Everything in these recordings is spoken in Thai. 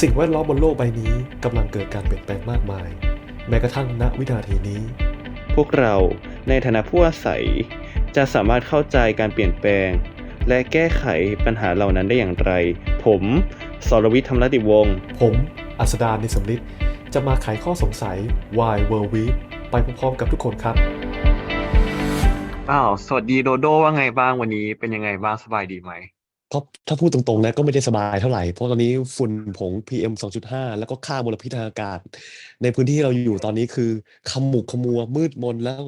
สิ่งแวดล้อมบนโลกใบนี้กำลังเกิดการเปลี่ยนแปลงมากมาย แม้กระทั่งณวินาทีนี้ พวกเราในฐานะผู้อาศัย จะสามารถเข้าใจการเปลี่ยนแปลง และแก้ไขปัญหาเหล่านั้นได้อย่างไร ผมสรวิทย์ธรรมรติวงศ์ผมอัสดาในสำลิดจะมาไขข้อสงสัย Why World Week ไปพร้อมๆกับทุกคนครับอ้าวสวัสดีโดโดว่าไงบ้างวันนี้เป็นยังไงบ้างสบายดีไหม ก็ถ้าพูดตรงๆนะก็ไม่ได้สบายเท่าไหร่ เพราะตอนนี้ฝุ่นผง PM 2.5 แล้วก็ค่ามลพิษทางอากาศ ในพื้นที่เราอยู่ตอนนี้คือขมุกขมัวมืดมนแล้ว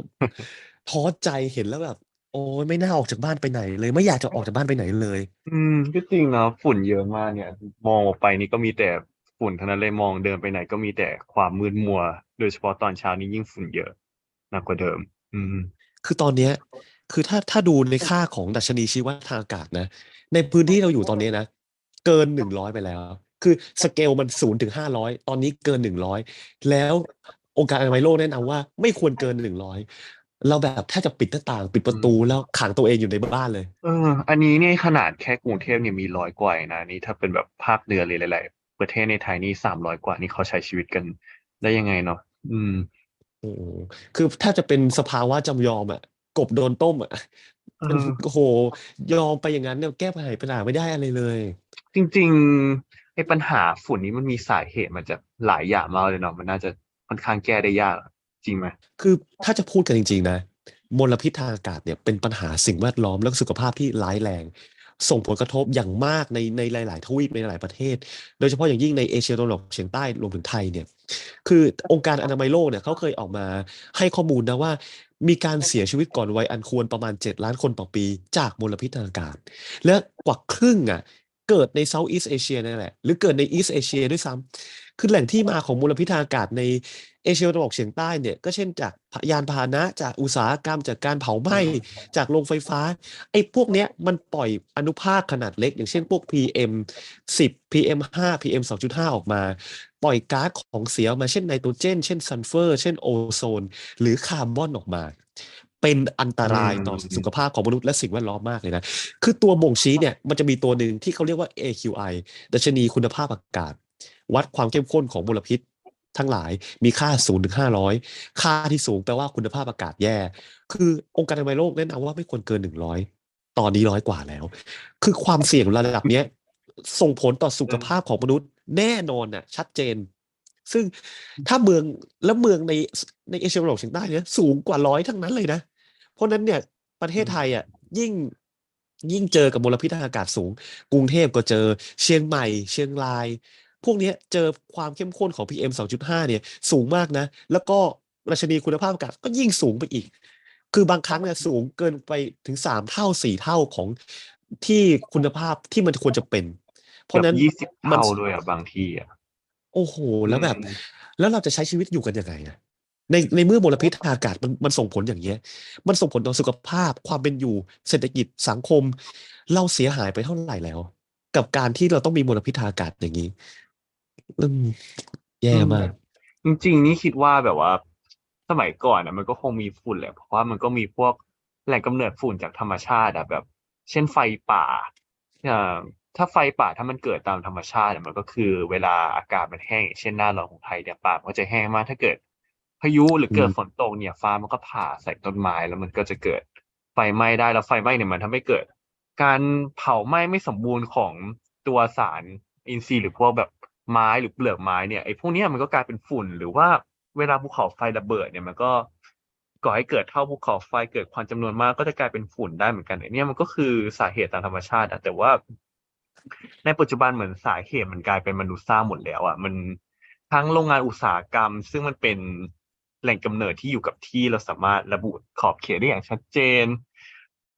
ท้อใจเห็นแล้วแบบ โอ้ยไม่น่าออกจากบ้านไปไหน เลยไม่อยากจะออกจากบ้านไปไหนเลย อืมก็จริงนะฝุ่นเยอะมากเนี่ย มองออกไปนี่ก็มีแต่ฝุ่นเท่านั้นเลยมองเดินไปไหน ก็มีแต่ความมืดมัว โดยเฉพาะตอนเช้านี้ยิ่งฝุ่นเยอะหนักกว่าเดิม อืมคือตอนเนี้ย คือถ้าถ้าดูในค่าของดัชนีชีวะทางอากาศนะ ในพื้นที่เราอยู่ตอนนี้นะ เกินหนึ่งร้อยไปแล้ว คือสเกลมันศูนย์ถึงห้าร้อยตอนนี้เกินหนึ่งร้อยแล้วองค์การอนามัยโลกแนะนำว่าไม่ควรเกินหนึ่งร้อยเราแบบแทบจะปิดหน้าต่างปิดประตูแล้วขังตัวเองอยู่ในบ้านเลย เออ อันนี้เนี่ยขนาดแค่กรุงเทพเนี่ยมีร้อยกว่าเองนะนี่ถ้าเป็นแบบภาคเหนือเลยหลายๆประเทศในไทยนี่สามร้อยกว่านี่เขาใช้ชีวิตกันได้ยังไงเนาะอืมโอ้โหคือแทบจะเป็นสภาวะจำยอมอะ กบโดนต้มอะเออโอ้โหยอมไปอย่างนั้นเนี่ยแก้ปัญหาปัญหาไม่ได้อะไรเลย จริงๆไอ้ปัญหาฝุ่นนี้มันมีสาเหตุมาจากหลายอย่างมากเลยเนาะมันน่าจะค่อนข้างแก้ได้ยากจริงไหมคือถ้าจะพูดกันจริง ๆ นะมลพิษทางอากาศเนี่ยเป็นปัญหาสิ่งแวดล้อมและสุขภาพที่ร้ายแรง ส่งผลกระทบอย่างมากในในหลาย ๆ ทวีปในหลายประเทศ โดยเฉพาะอย่างยิ่งในเอเชียตะวันออกเฉียงใต้รวมถึงไทยเนี่ยคือองค์การอนามัยโลกเนี่ยเขาเคยออกมาให้ข้อมูลนะว่า มีการเสียชีวิตก่อนวัยอันควรประมาณ 7 ล้านคนต่อปี จากมลพิษทางอากาศ และกว่าครึ่งอะเกิดในเซาท์อีสเอเชียนั่นแหละ หรือเกิดในอีสเอเชียด้วยซ้ำคือแหล่งที่มาของมลพิษทางอากาศใน เอเชียตะวันออกเฉียงใต้เนี่ยก็เช่นจากยานพาหนะจากอุตสาหกรรมจากการเผาไหม้จากโรงไฟฟ้าไอ้พวกเนี้ยมันปล่อยอนุภาคขนาดเล็ก อย่างเช่นพวก PM 10 PM 5 PM 2.5 ออกมา ปล่อยก๊าซของเสียออกมาเช่นไนโตรเจน เช่นซัลเฟอร์ เช่นโอโซน หรือคาร์บอนออกมา เป็นอันตรายต่อสุขภาพของมนุษย์และสิ่งแวดล้อมมากเลยนะ คือตัวบ่งชี้เนี่ยมันจะมีตัวหนึ่งที่เขาเรียกว่า AQI ดัชนีคุณภาพอากาศ วัดความเข้มข้นของมลพิษ ทั้งหลายมีค่า0ถึง500ค่าที่สูงแปลว่าคุณภาพอากาศแย่ คือองค์การอนามัยโลกแนะนำว่าไม่ควรเกิน100ตอนนี้ร้อยกว่าแล้ว คือความเสี่ยงระดับเนี้ย ส่งผลต่อสุขภาพของมนุษย์แน่นอนน่ะ ชัดเจน ซึ่งถ้าเมืองแล้วเมืองในในเอเชียตะวันออกเฉียงใต้เนี่ยสูงกว่าร้อยทั้งนั้นเลยนะ เพราะนั้นเนี่ยประเทศไทยอะยิ่งยิ่งเจอกับมลพิษทางอากาศสูง กรุงเทพก็เจอ เชียงใหม่ เชียงราย พวกเนี้ยเจอความเข้มข้นของ PM 2.5 เนี่ยสูงมากนะ แล้วก็ดัชนีคุณภาพอากาศก็ยิ่งสูงไปอีก คือบางครั้งเนี่ยสูงเกินไปถึงสามเท่าสี่เท่าของที่คุณภาพที่มันควรจะเป็น เพราะฉะนั้นยี่สิบมันเท่าด้วยอะบางทีอะโอ้โห แล้วแบบอืมแล้วเราจะใช้ชีวิตอยู่กันยังไงอะในในเมื่อมลพิษทางอากาศมันมันส่งผลอย่างเงี้ย มันส่งผลต่อสุขภาพความเป็นอยู่เศรษฐกิจสังคม เราเสียหายไปเท่าไหร่แล้ว กับการที่เราต้องมีมลพิษทางอากาศอย่างนี้ อืมแย่มาก จริงๆนี่คิดว่าแบบว่า สมัยก่อนอะ มันก็คงมีฝุ่นแหละเพราะว่ามันก็มีพวกแหล่งกำเนิดฝุ่นจากธรรมชาติอะแบบ เช่นไฟป่าอ่าถ้าไฟป่าถ้ามันเกิดตามธรรมชาติอะมันก็คือเวลาอากาศมันแห้งอย่างเช่นหน้าร้อนของไทยเนี่ยป่ามันก็จะแห้งมากถ้าเกิด พายุหรือเกิดอืมฝนตกเนี่ยฟ้ามันก็ผ่าใส่ต้นไม้แล้วมันก็จะเกิดไฟไหม้ได้แล้วไฟไหม้เนี่ยมันทำให้เกิด การเผาไหม้ไม่สมบูรณ์ของตัวสารอินทรีย์หรือพวกแบบ ไม้หรือเปลือกไม้เนี่ยไอ้พวกนี้มันก็กลายเป็นฝุ่น หรือว่าเวลาภูเขาไฟระเบิดเนี่ยมันก็ก่อให้เกิดเท่าภูเขาไฟเกิดควันจำนวนมากก็จะกลายเป็นฝุ่นได้เหมือนกันไอ้นี่มันก็คือสาเหตุตามธรรมชาติอะแต่ว่า ในปัจจุบันเหมือนสาเหตุมันกลายเป็นมนุษย์สร้างหมดแล้วอะมันทั้งโรงงานอุตสาหกรรม ซึ่งมันเป็นแหล่งกำเนิดที่อยู่กับที่เราสามารถระบุขอบเขตได้อย่างชัดเจน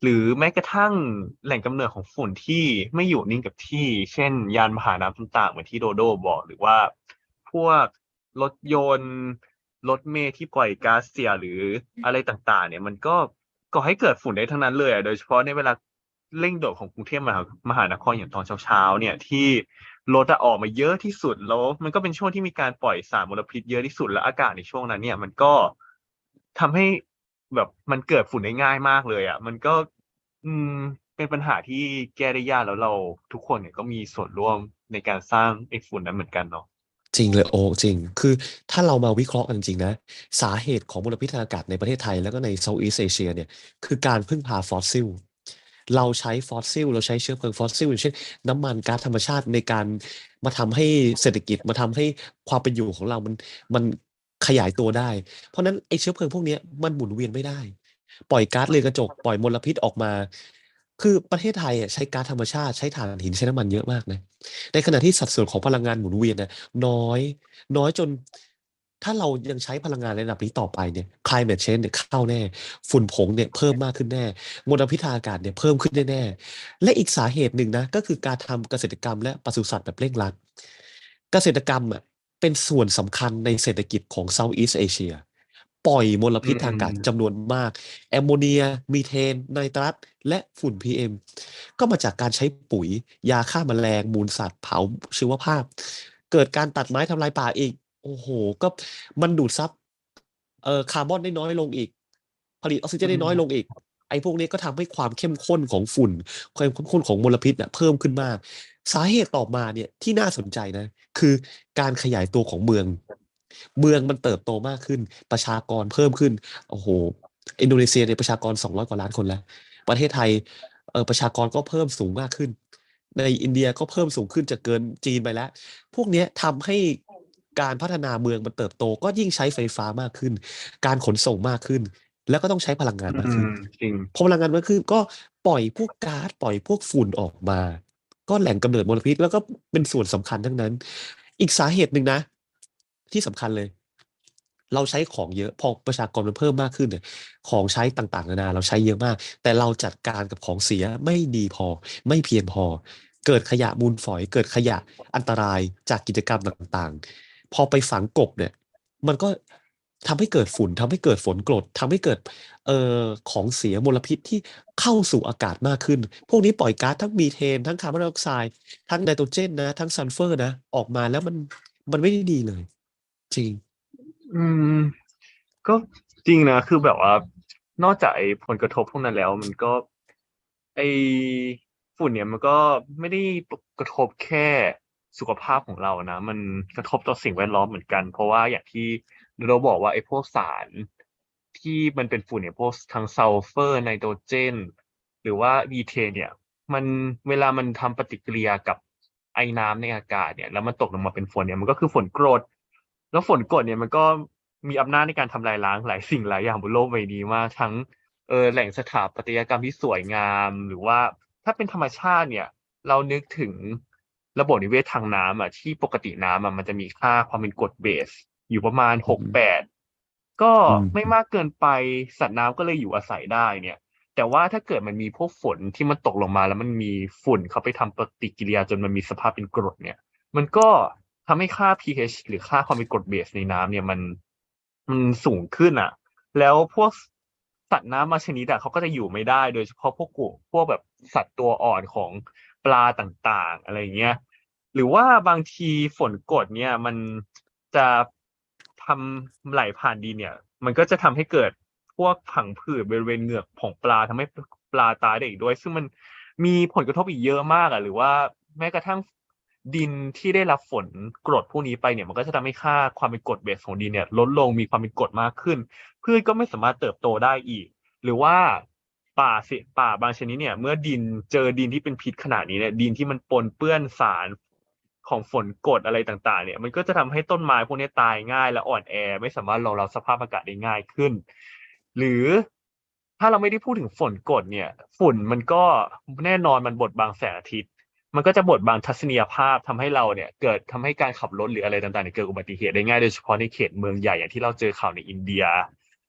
หรือแม้กระทั่งแหล่งกำเนิดของฝุ่นที่ไม่อยู่นิ่งกับที่ เช่น ยานพาหนะต่างๆ เหมือนที่โดโดบอก หรือว่าพวกรถยนต์รถเมล์ที่ปล่อยก๊าซเสียหรืออะไรต่างๆ เนี่ยมันก็ก่อให้เกิดฝุ่นได้ทั้งนั้นเลยอะโดยเฉพาะในเวลาเร่งด่วนของกรุงเทพมหามหานครอย่างตอนเช้าๆเนี่ยที่รถอะออกมาเยอะที่สุดแล้ว มันก็เป็นช่วงที่มีการปล่อยสารมลพิษเยอะที่สุดและอากาศในช่วงนั้นเนี่ยมันก็ทำให้ แบบมันเกิดฝุ่นได้ง่ายมากเลยอะมันก็ อืม เป็นปัญหาที่แก้ได้ยากแล้วเราทุกคนเนี่ยก็มีส่วนร่วมในการสร้างไอ้ฝุ่นนั้นเหมือนกันเนาะจริงเลยโอ้จริง คือถ้าเรามาวิเคราะห์กันจริงนะ สาเหตุของมลพิษทางอากาศในประเทศไทย แล้วก็ในเซาท์อีสเอเชียเนี่ยคือการพึ่งพาฟอสซิลเราใช้ฟอสซิลเราใช้เชื้อเพลิงฟอสซิลอย่างเช่นน้ำมันก๊าซธรรมชาติในการมาทำให้เศรษฐกิจมาทำให้ความเป็นอยู่ของเรามันมัน ขยายตัวได้ เพราะนั้นไอ้เชื้อเพลิงพวกนี้มันหมุนเวียนไม่ได้ ปล่อยก๊าซเรือนกระจก ปล่อยมลพิษออกมา คือประเทศไทยอะใช้ก๊าซธรรมชาติใช้ถ่านหินใช้น้ำมันเยอะมากนะ ในขณะที่สัดส่วนของพลังงานหมุนเวียนน่ะน้อย น้อยจน ถ้าเรายังใช้พลังงานในระดับนี้ต่อไปเนี่ย climate change เนี่ยเข้าแน่ ฝุ่นผงเนี่ยเพิ่มมากขึ้นแน่มลพิษทางอากาศเนี่ยเพิ่มขึ้นแน่ๆและอีกสาเหตุหนึ่งนะก็คือการทำเกษตรกรรมและปศุสัตว์แบบเร่งรัด เกษตรกรรมอะ เป็นส่วนสำคัญในเศรษฐกิจของ Southeast Asia ปล่อยมลพิษทางอากาศอืมจำนวนมาก แอมโมเนีย มีเทน ไนตรัส และฝุ่น PM ก็มาจากการใช้ปุ๋ย ยาฆ่าแมลง มูลสัตว์เผาชีวภาพ เกิดการตัดไม้ทำลายป่าอีก โอ้โห ก็มันดูดซับเอ่อคาร์บอนได้น้อยลงอีก ผลิตออกซิเจนได้น้อยลงอีก ไอ้พวกนี้ก็ทำให้ความเข้มข้นของฝุ่น ความเข้มข้นของมลพิษน่ะเพิ่มขึ้นมาก สาเหตุต่อมาเนี่ยที่น่าสนใจนะ คือการขยายตัวของเมือง เมืองมันเติบโตมากขึ้น ประชากรเพิ่มขึ้นโอ้โหอินโดนีเซียเนี่ยประชากร 200 กว่าล้านคนแล้ว ประเทศไทยเออประชากรก็เพิ่มสูงมากขึ้น ในอินเดียก็เพิ่มสูงขึ้นจะเกินจีนไปแล้ว พวกนี้ทำให้การพัฒนาเมืองมันเติบโต ก็ยิ่งใช้ไฟฟ้ามากขึ้น การขนส่งมากขึ้น แล้วก็ต้องใช้พลังงานมากอืขึ้นมจริงพอพลังงานมากขึ้นก็ปล่อยพวกก๊าซปล่อยพวกฝุ่นออกมา ก็แหล่งกำเนิดมลพิษแล้วก็เป็นส่วนสำคัญทั้งนั้น อีกสาเหตุหนึ่งนะ ที่สำคัญเลย เราใช้ของเยอะพอประชากรมันเพิ่มมากขึ้นเนี่ยของใช้ต่างๆนานาเราใช้เยอะมาก แต่เราจัดการกับของเสียไม่ดีพอ ไม่เพียงพอ เกิดขยะมูลฝอย เกิดขยะอันตรายจากกิจกรรมต่างๆ พอไปฝังกลบเนี่ย มันก็ ทำให้เกิดฝุ่นทำให้เกิดฝนกรดทำให้เกิดเอ่อของเสียมลพิษที่เข้าสู่อากาศมากขึ้น พวกนี้ปล่อยก๊าซทั้งมีเทน ทั้งคาร์บอนไดออกไซด์ทั้งไนโตรเจนนะ ทั้งซัลเฟอร์นะ ออกมาแล้วมันมันไม่ได้ดีเลย จริง อืม ก็จริงนะ คือแบบว่า นอกจากไอ้ผลกระทบพวกนั้นแล้ว มันก็ ไอ้ฝุ่นเนี่ยมันก็ไม่ได้กระทบแค่สุขภาพของเรานะ มันกระทบต่อสิ่งแวดล้อมเหมือนกัน เพราะว่าอย่างที่เราบอกว่าไอ้พวกสารที่มันเป็นฝุ่นเนี่ยพวกทั้งซัลเฟอร์ไนโตรเจน หรือว่ามีเทนเนี่ยมันเวลามันทำปฏิกิริยากับไอ้น้ำในอากาศเนี่ยแล้วมันตกลงมาเป็นฝนเนี่ยมันก็คือฝนกรด แล้วฝนกรดเนี่ยมันก็มีอำนาจในการทำลายล้างหลายสิ่งหลายอย่างบนโลกใบนี้มากทั้งเออแหล่งสถาปัตยกรรมที่สวยงาม หรือว่าถ้าเป็นธรรมชาติเนี่ย เรานึกถึงระบบนิเวศทางน้ำอะที่ปกติน้ำอะมันจะมีค่าความเป็นกรดเบส อยู่ประมาณหกแปดก็อืมไม่มากเกินไปสัตว์น้ำก็เลยอยู่อาศัยได้เนี่ย แต่ว่าถ้าเกิดมันมีพวกฝนที่มันตกลงมาแล้วมันมีฝุ่นเข้าไปทำปฏิกิริยาจนมันมีสภาพเป็นกรดเนี่ย มันก็ทำให้ค่า pH หรือค่าความเป็นกรดเบสในน้ำเนี่ยมันมันสูงขึ้นอะ แล้วพวกสัตว์น้ำบางชนิดอะเขาก็จะอยู่ไม่ได้โดยเฉพาะพวกกูพวกแบบสัตว์ตัวอ่อนของปลาต่างๆ อะไรอย่างเงี้ยหรือว่าบางทีฝนกรดเนี่ยมันจะ ทำไหลผ่านดินเนี่ย มันก็จะทำให้เกิดพวกผังผืดบริเวณเหงือกของปลาทำให้ปลาตายได้อีกด้วย ซึ่งมันมีผลกระทบอีกเยอะมากอะ หรือว่าแม้กระทั่งดินที่ได้รับฝนกรดพวกนี้ไปเนี่ย มันก็จะทำให้ค่าความเป็นกรดเบสของดินเนี่ย ลดลงมีความเป็นกรดมากขึ้นพืชก็ไม่สามารถเติบโตได้อีก หรือว่าป่าสิป่าบางชนิดเนี่ย เมื่อดินเจอดินที่เป็นพิษขนาดนี้เนี่ยดินที่มันปนเปื้อนสาร ของฝนกดอะไรต่างๆ เนี่ย มันก็จะทำให้ต้นไม้พวกนี้ตายง่าย และอ่อนแอ ไม่สามารถรองรับสภาพอากาศได้ง่ายขึ้น หรือถ้าเราไม่ได้พูดถึงฝนกดเนี่ย ฝุ่นมันก็แน่นอนมันบดบังแสงอาทิตย์ มันก็จะบดบังทัศนียภาพทำให้เราเนี่ย เกิดทำให้การขับรถหรืออะไรต่างๆเนี่ยเกิดอุบัติเหตุได้ง่ายโดยเฉพาะในเขตเมืองใหญ่อย่างที่เราเจอข่าวในอินเดีย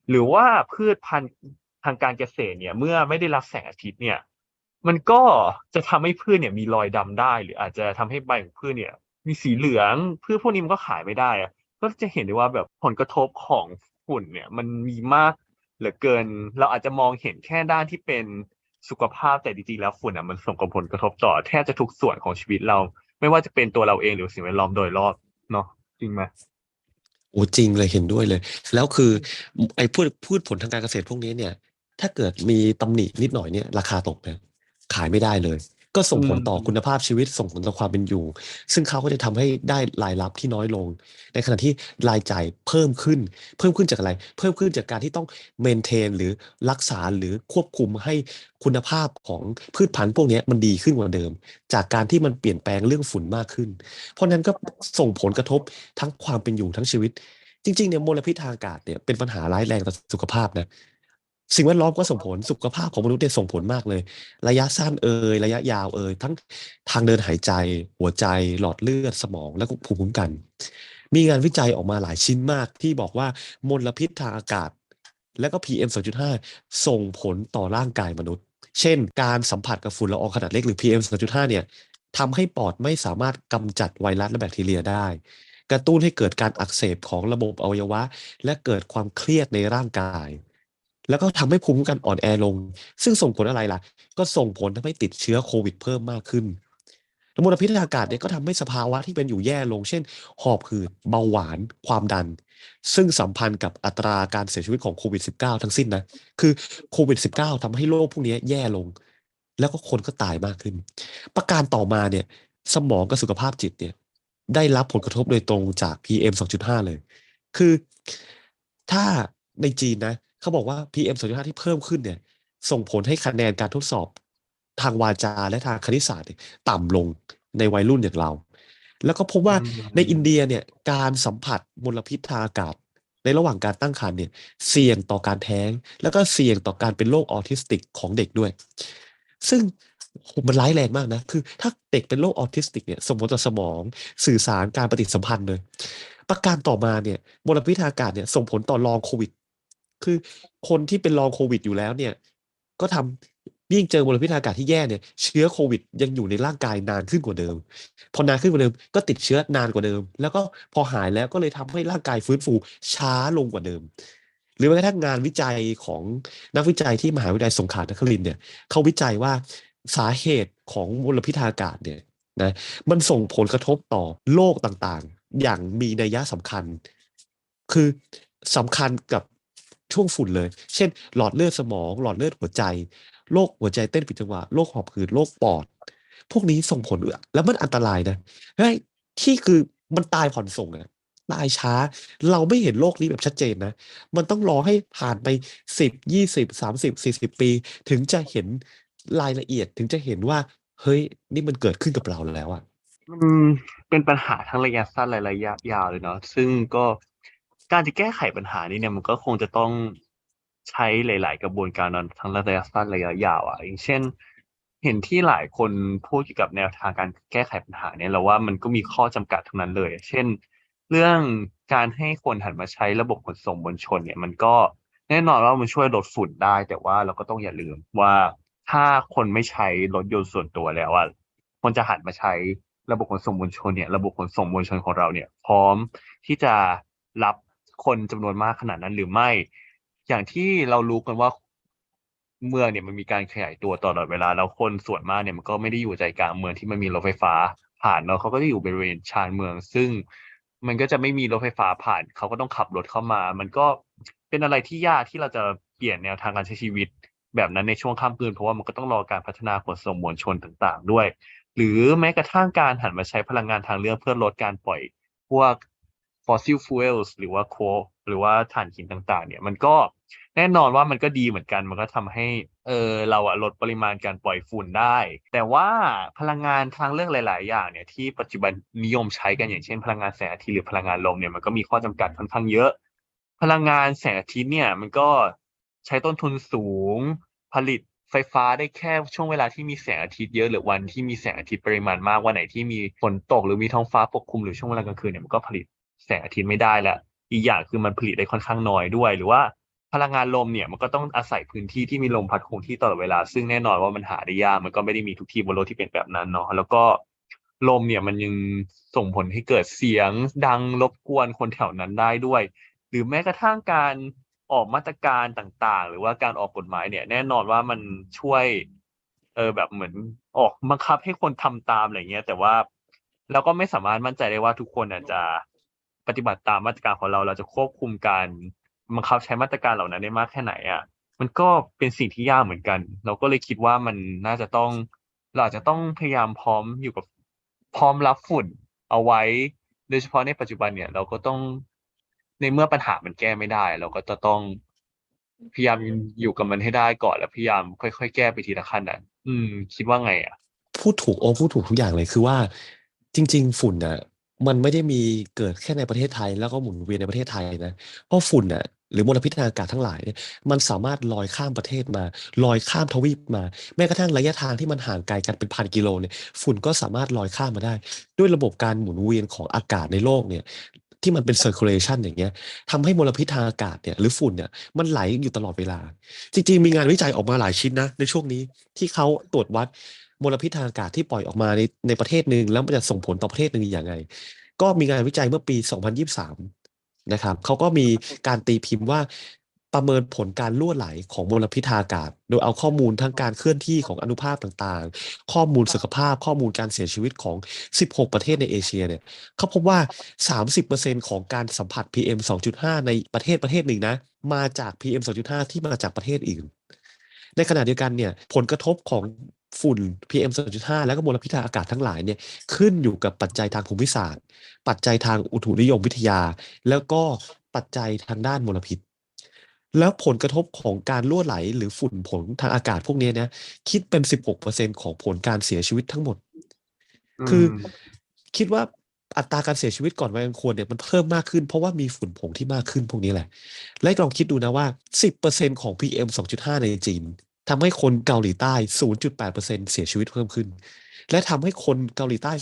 หรือว่าพืชพันธุ์ทางการเกษตรเนี่ย เมื่อไม่ได้รับแสงอาทิตย์เนี่ย มันก็จะทำให้พืชเนี่ยมีรอยดำได้ หรืออาจจะทำให้ใบของพืชเนี่ย มีสีเหลืองพืชพวกนี้มันก็ขายไม่ได้อะก็จะเห็นได้ว่าแบบผลกระทบของฝุ่นเนี่ย มันมีมากเหลือเกิน เราอาจจะมองเห็นแค่ด้านที่เป็นสุขภาพแต่จริงๆแล้วฝุ่นอะมันส่งผลกระทบต่อแทบจะทุกส่วนของชีวิตเรา ไม่ว่าจะเป็นตัวเราเองหรือสิ่งแวดล้อมโดยรอบเนาะจริงไหมโอ้จริงเลยเห็นด้วยเลย แล้วคือไอ้พืชพืชผลทางการเกษตรพวกนี้เนี่ย ถ้าเกิดมีตำหนินิดหน่อยเนี่ย ราคาตกนะ ขายไม่ได้เลย ก็ส่งผลต่ออืมคุณภาพชีวิตส่งผลต่อความเป็นอยู่ ซึ่งเขาก็จะทำให้ได้รายรับที่น้อยลง ในขณะที่รายจ่ายเพิ่มขึ้น เพิ่มขึ้นจากอะไร เพิ่มขึ้นจากการที่ต้องเมนเทนหรือรักษาหรือควบคุมให้คุณภาพของพืชพันธุ์พวกเนี้ยมันดีขึ้นกว่าเดิม จากการที่มันเปลี่ยนแปลงเรื่องฝุ่นมากขึ้น เพราะฉะนั้นก็ส่งผลกระทบทั้งความเป็นอยู่ทั้งชีวิต จริงๆเนี่ยมลพิษทางอากาศเนี่ยเป็นปัญหาร้ายแรงต่อสุขภาพนะ สิ่งแวดล้อมก็ส่งผลสุขภาพของมนุษย์เนี่ยส่งผลมากเลย ระยะสั้นเอ่ยระยะยาวเอ่ยทั้งทางเดินหายใจ หัวใจหลอดเลือดสมองและก็ภูมิคุ้มกัน มีงานวิจัยออกมาหลายชิ้นมากที่บอกว่ามลพิษทางอากาศ และก็ PM 2.5 ส่งผลต่อร่างกายมนุษย์ เช่น การสัมผัสกับฝุ่นละอองขนาดเล็กหรือ PM 2.5 เนี่ยทำให้ปอดไม่สามารถกำจัดไวรัสและแบคทีเรียได้ กระตุ้นให้เกิดการอักเสบของระบบอวัยวะ และเกิดความเครียดในร่างกาย แล้วก็ทำให้ภูมิคุ้มกันอ่อนแอลง ซึ่งส่งผลอะไรล่ะ ก็ส่งผลทำให้ติดเชื้อโควิดเพิ่มมากขึ้นมลพิษทางอากาศเนี่ยก็ทำให้สภาวะที่เป็นอยู่แย่ลง เช่น หอบหืดเบาหวาน ความดัน ซึ่งสัมพันธ์กับอัตราการเสียชีวิตของโควิด -19 ทั้งสิ้นนะ คือโควิด -19 ทำให้โรคพวกนี้แย่ลง แล้วก็คนก็ตายมากขึ้น ประการต่อมาเนี่ย สมองกับสุขภาพจิตเนี่ย ได้รับผลกระทบโดยตรงจาก PM 2.5 เลย คือถ้าในจีนนะ เขาบอกว่า PM 2.5 ที่เพิ่มขึ้นเนี่ย ส่งผลให้คะแนนการทดสอบทางวาจาและทางคณิตศาสตร์เนี่ยต่ำลงในวัยรุ่นอย่างเรา แล้วก็พบว่าอืมในอินเดียเนี่ยการสัมผัสมลพิษทางอากาศ ในระหว่างการตั้งครรภ์เนี่ย เสี่ยงต่อการแท้ง แล้วก็เสี่ยงต่อการเป็นโรคออทิสติกของเด็กด้วย ซึ่งโหมันร้ายแรงมากนะ คือถ้าเด็กเป็นโรคออทิสติกเนี่ยส่งผลต่อสมองสื่อสารการปฏิสัมพันธ์เลย ประการต่อมาเนี่ยมลพิษทางอากาศเนี่ยส่งผลต่อลองโควิด คือคนที่เป็นลองโควิดอยู่แล้วเนี่ย ก็ทำยิ่งเจอมลพิษทางอากาศที่แย่เนี่ยเชื้อโควิดยังอยู่ในร่างกายนานขึ้นกว่าเดิม พอนานขึ้นกว่าเดิม ก็ติดเชื้อนานกว่าเดิม แล้วก็พอหายแล้วก็เลยทำให้ร่างกายฟื้นฟูช้าลงกว่าเดิม หรือแม้กระทั่งงานวิจัยของนักวิจัยที่มหาวิทยาลัยสงขลานครินเนี่ยเขาวิจัยว่าสาเหตุของมลพิษทางอากาศเนี่ยนะมันส่งผลกระทบต่อโรคต่างๆ อย่างมีนัยยะสำคัญ คือสำคัญกับ ช่วงฝุ่นเลย เช่น หลอดเลือดสมอง หลอดเลือดหัวใจ โรคหัวใจเต้นผิดจังหวะ โรคหอบหืด โรคปอด พวกนี้ส่งผลแล้วมันอันตรายนะเฮ้ยที่คือมันตายผ่อนส่งอะตายช้า เราไม่เห็นโรคนี้แบบชัดเจนนะ มันต้องรอให้ผ่านไปสิบยี่สิบสามสิบสี่สิบปี ถึงจะเห็นรายละเอียดถึงจะเห็นว่า เฮ้ย นี่มันเกิดขึ้นกับเราแล้วอะอืมเป็นปัญหาทั้งระยะสั้นและระยะยาวเลยเนาะซึ่งก็ การจะแก้ไขปัญหานี้เนี่ยมันก็คงจะต้องใช้หลาย ๆ กระบวนการนอะทั้งระยะสั้นระยะยาวอะอย่างเช่น เห็นที่หลายคนพูดเกี่ยวกับแนวทางการแก้ไขปัญหาเนี่ยเราว่ามันก็มีข้อจำกัดทั้งนั้นเลย เช่น เรื่องการให้คนหันมาใช้ระบบขนส่งมวลชนเนี่ยมันก็แน่นอนว่ามันช่วยลดฝุ่นได้ แต่ว่าเราก็ต้องอย่าลืมว่าถ้าคนไม่ใช้รถยนต์ส่วนตัวแล้วอะคนจะหันมาใช้ระบบขนส่งมวลชนเนี่ย ระบบขนส่งมวลชนของเราเนี่ย พร้อมที่จะรับ คนจำนวนมากขนาดนั้นหรือไม่ อย่างที่เรารู้กันว่าเมืองเนี่ยมันมีการขยายตัวตลอดเวลา แล้วคนส่วนมากเนี่ยมันก็ไม่ได้อยู่ใจกลางเมืองที่มันมีรถไฟฟ้าผ่านเนาะเขาก็จะอยู่บริเวณชานเมือง ซึ่งมันก็จะไม่มีรถไฟฟ้าผ่าน เขาก็ต้องขับรถเข้ามา มันก็เป็นอะไรที่ยากที่เราจะเปลี่ยนแนวทางการใช้ชีวิต แบบนั้นในช่วงข้ามคืนเพราะว่ามันก็ต้องรอการพัฒนาขนส่งมวลชนต่าง ๆ ด้วย หรือแม้กระทั่งการหันมาใช้พลังงานทางเลือกเพื่อลดการปล่อย พวก fossil fuels หรือว่าโคหรือว่าถ่านหินต่างๆ เนี่ยมันก็แน่นอนว่ามันก็ดีเหมือนกัน มันก็ทำให้เออเราอะลดปริมาณการปล่อยฝุ่นได้ แต่ว่าพลังงานทางเลือกหลาย ๆ อย่างเนี่ยที่ปัจจุบันนิยมใช้กันอย่างเช่น พลังงานแสงอาทิตย์หรือพลังงานลมเนี่ยมันก็มีข้อจำกัดค่อนข้างเยอะ พลังงานแสงอาทิตย์เนี่ยมันก็ใช้ต้นทุนสูง ผลิตไฟฟ้าได้แค่ช่วงเวลาที่มีแสงอาทิตย์เยอะหรือวันที่มีแสงอาทิตย์ปริมาณมากวันไหนที่มีฝนตกหรือมีท้องฟ้าปกคลุมหรือช่วงเวลากลางคืนเนี่ยมันก็ผลิต แสงอาทิตย์ไม่ได้ละอีกอย่างคือมันผลิตได้ค่อนข้างน้อยด้วย หรือว่าพลังงานลมเนี่ยมันก็ต้องอาศัยพื้นที่ที่มีลมพัดคงที่ตลอดเวลา ซึ่งแน่นอนว่ามันหาได้ยากมันก็ไม่ได้มีทุกที่บนโลกที่เป็นแบบนั้นเนาะแล้วก็ลมเนี่ยมันยังส่งผลให้เกิดเสียงดังรบกวนคนแถวนั้นได้ด้วย หรือแม้กระทั่งการออกมาตรการต่างๆ หรือว่าการออกกฎหมายเนี่ย แน่นอนว่ามันช่วย เออแบบเหมือนออกบังคับให้คนทำตามอะไรเงี้ยแต่ว่าเราก็ไม่สามารถมั่นใจได้ว่าทุกคนอาจจะ ปฏิบัติตามมาตรการของเรา เราจะควบคุมการบังคับใช้มาตรการเหล่านั้นได้มากแค่ไหนอะมันก็เป็นสิ่งที่ยากเหมือนกัน เราก็เลยคิดว่ามันน่าจะต้อง เราอาจจะต้องพยายามพร้อมอยู่กับพร้อมรับฝุ่นเอาไว้ โดยเฉพาะในปัจจุบันเนี่ย เราก็ต้องในเมื่อปัญหามันแก้ไม่ได้ เราก็จะต้องพยายามอยู่กับมันให้ได้ก่อนแล้วพยายามค่อยๆ แก้ไปทีละขั้นนะอืม คิดว่าไงอะ พูดถูกโอ้พูดถูกทุกอย่างเลยคือว่า จริง ๆ ฝุ่นน่ะ มันไม่ได้มีเกิดแค่ในประเทศไทย แล้วก็หมุนเวียนในประเทศไทยนะ เพราะฝุ่นน่ะหรือมลพิษทางอากาศทั้งหลายเนี่ยมันสามารถลอยข้ามประเทศมาลอยข้ามทวีปมา แม้กระทั่งระยะทางที่มันห่างไกลกันเป็นพันกิโลเนี่ยฝุ่นก็สามารถลอยข้ามมาได้ ด้วยระบบการหมุนเวียนของอากาศในโลกเนี่ยที่มันเป็น circulation อย่างเงี้ยทำให้มลพิษทางอากาศเนี่ยหรือฝุ่นเนี่ยมันไหลอยู่ตลอดเวลา จริงๆ มีงานวิจัยออกมาหลายชิ้นนะในช่วงนี้ที่เขาตรวจวัด มลพิษทางอากาศที่ปล่อยออกมาในในประเทศหนึ่งแล้วมันจะส่งผลต่อประเทศหนึ่งอย่างไง ก็มีงานวิจัยเมื่อปี 2023 นะครับเขาก็มีการตีพิมพ์ว่าประเมินผลการล่วไหลของมลพิษทางอากาศ โดยเอาข้อมูลทั้งการเคลื่อนที่ของอนุภาคต่างๆ ข้อมูลสุขภาพ ข้อมูลการเสียชีวิตของ 16 ประเทศในเอเชียเนี่ยเขาพบว่า 30%ของการสัมผัส PM 2.5 ในประเทศประเทศหนึ่งนะ มาจาก PM 2.5 ที่มาจากประเทศอื่น ในขณะเดียวกันเนี่ย ผลกระทบของ ฝุ่น PM 2.5 แล้วก็มลพิษทางอากาศทั้งหลายเนี่ยขึ้นอยู่กับปัจจัยทางภูมิศาสตร์ ปัจจัยทางอุตุนิยมวิทยา แล้วก็ปัจจัยทางด้านมลพิษ แล้วผลกระทบของการล่วไหล หรือฝุ่นผลทางอากาศพวกนี้เนี่ยคิดเป็น 16%ของผลการเสียชีวิตทั้งหมด คืออมคิดว่าอัตราการเสียชีวิตก่อนวัยอันควรเนี่ยมันเพิ่มมากขึ้นเพราะว่ามีฝุ่นผงที่มากขึ้นพวกนี้แหละ และลองคิดดูนะว่า 10%ของ PM 2.5 ในจีน ทำให้คนเกาหลีใต้ 0.8%เสียชีวิตเพิ่มขึ้น และทำให้คนเกาหลีใต้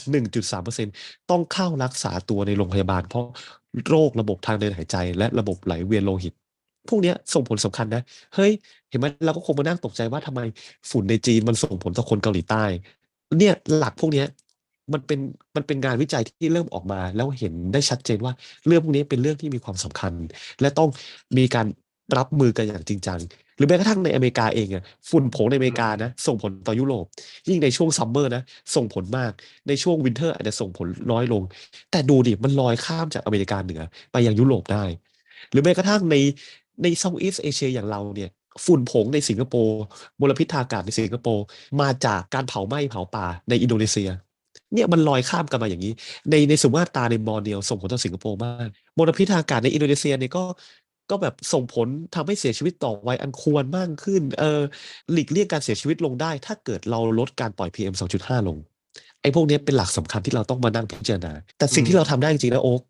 1.3%ต้องเข้ารักษาตัวในโรงพยาบาล เพราะโรคระบบทางเดินหายใจ และระบบไหลเวียนโลหิต พวกนี้ส่งผลสำคัญนะ เฮ้ย เห็นไหมเราก็คงมานั่งตกใจว่าทำไมฝุ่นในจีนมันส่งผลต่อคนเกาหลีใต้ เนี่ยหลักพวกนี้มันเป็นมันเป็นงานวิจัยที่เริ่มออกมา แล้วเห็นได้ชัดเจนว่าเรื่องพวกนี้เป็นเรื่องที่มีความสำคัญ และต้องมีการรับมือกันอย่างจริงจัง รือแม้กระทั่งในอเมริกาเองอะฝุ่นผงในอเมริกานะ ส่งผลต่อยุโรป ยิ่งในช่วงซัมเมอร์นะ ส่งผลมาก ในช่วงวินเทอร์อาจจะส่งผลน้อยลง แต่ดูดิ มันลอยข้ามจากอเมริกาเหนือ ไปยังยุโรปได้ หรือแม้กระทั่งในในเซาท์อีสเอเชียอย่างเราเนี่ยฝุ่นผงในสิงคโปร์มลพิษทางอากาศในสิงคโปร์มาจากการเผาไหม้เผาป่าในอินโดนีเซีย เนี่ยมันลอยข้ามกันมาอย่างนี้ ในในสุมาตราในบอร์เนียวส่งผลต่อสิงคโปร์มากมลพิษทางอากาศในอินโดนีเซียเนี่ยก็ ก็แบบส่งผลทำให้เสียชีวิตต่อวัยอันควรมากขึ้น เออหลีกเลี่ยงการเสียชีวิตลงได้ ถ้าเกิดเราลดการปล่อย PM 2.5 ลง ไอ้พวกนี้เป็นหลักสำคัญที่เราต้องมานั่งพิจารณา แต่สิ่งที่เราทำได้จริงๆนะโอ๊ค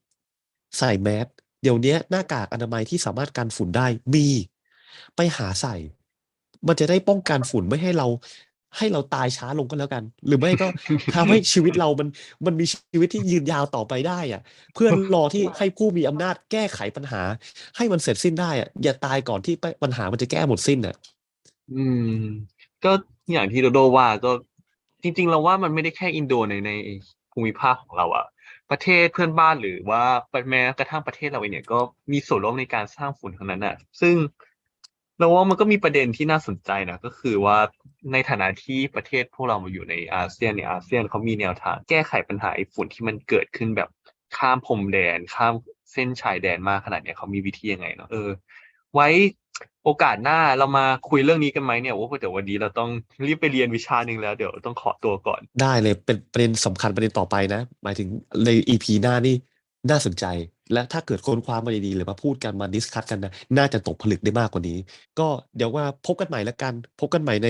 ใส่แมสเดี๋ยวนี้หน้ากากอนามัยที่สามารถกันฝุ่นได้มี ไปหาใส่ มันจะได้ป้องกันฝุ่นไม่ให้เรา ให้เราตายช้าลงก็แล้วกัน หรือไม่ก็ทำให้ชีวิตเรามันมันมีชีวิตที่ยืนยาวต่อไปได้อะเพื่อรอที่ให้ผู้มีอำนาจแก้ไขปัญหา ให้มันเสร็จสิ้นได้อะอย่าตายก่อนที่ปัญหามันจะแก้หมดสิ้นอะ อืม ก็อย่างที่โดโดว่าก็จริง ๆ เราว่ามันไม่ได้แค่อินโดในในภูมิภาคของเราอะประเทศเพื่อนบ้านหรือว่าแม้กระทั่งประเทศเราเองเนี่ยก็มีส่วนร่วมในการสร้างฝุ่นทั้งนั้นอะซึ่งเราว่ามันก็มีประเด็นที่น่าสนใจนะก็คือว่า ในฐานะที่ประเทศพวกเรามาอยู่ในอาเซียนเนี่ยอาเซียนเขามีแนวทางแก้ไขปัญหาไอ้ฝุ่นที่มันเกิดขึ้นแบบข้ามพรมแดน ข้ามเส้นชายแดนมากขนาดเนี้ยเขามีวิธียังไงเนาะเออ ไว้โอกาสหน้าเรามาคุยเรื่องนี้กันไหมเนี่ยว่าเดี๋ยววันนี้เราต้องรีบไปเรียนวิชาหนึ่งแล้วเดี๋ยวต้องขอตัวก่อน ได้เลยเป็นประเด็นสำคัญประเด็นต่อไปนะ หมายถึงในอีพีหน้านี่น่าสนใจ และถ้าเกิดค้นคว้ามาดีๆหรือมาพูดกันมาดิสคัตกันนะน่าจะตกผลึกได้มากกว่านี้ ก็เดี๋ยวว่าพบกันใหม่แล้วกัน พบกันใหม่ใน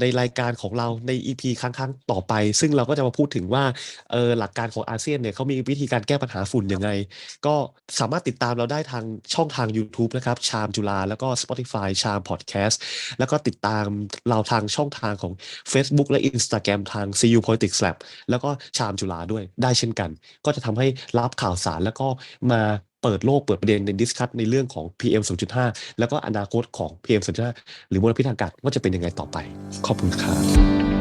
ในรายการของเราในอีพีครั้งครั้งต่อไป ซึ่งเราก็จะมาพูดถึงว่าเออหลักการของอาเซียนเนี่ยเขามีวิธีการแก้ปัญหาฝุ่นยังไง ก็สามารถติดตามเราได้ทางช่องทาง YouTube นะครับ ชามจุฬาแล้วก็ Spotify ชามพอดแคสต์แล้วก็ติดตามเราทางช่องทางของ Facebook และ Instagram ทาง CU Politics Lab แล้วก็ชามจุฬาด้วยได้เช่นกัน ก็จะทำให้รับข่าวสารแล้วก็มา เปิดโลกเปิดประเด็นในดิสคัทในเรื่องของ PM 2.5 แล้วก็อนาคตของ PM 2.5 หรือมลพิษทางอากาศว่าจะเป็นยังไงต่อไป ขอบคุณครับ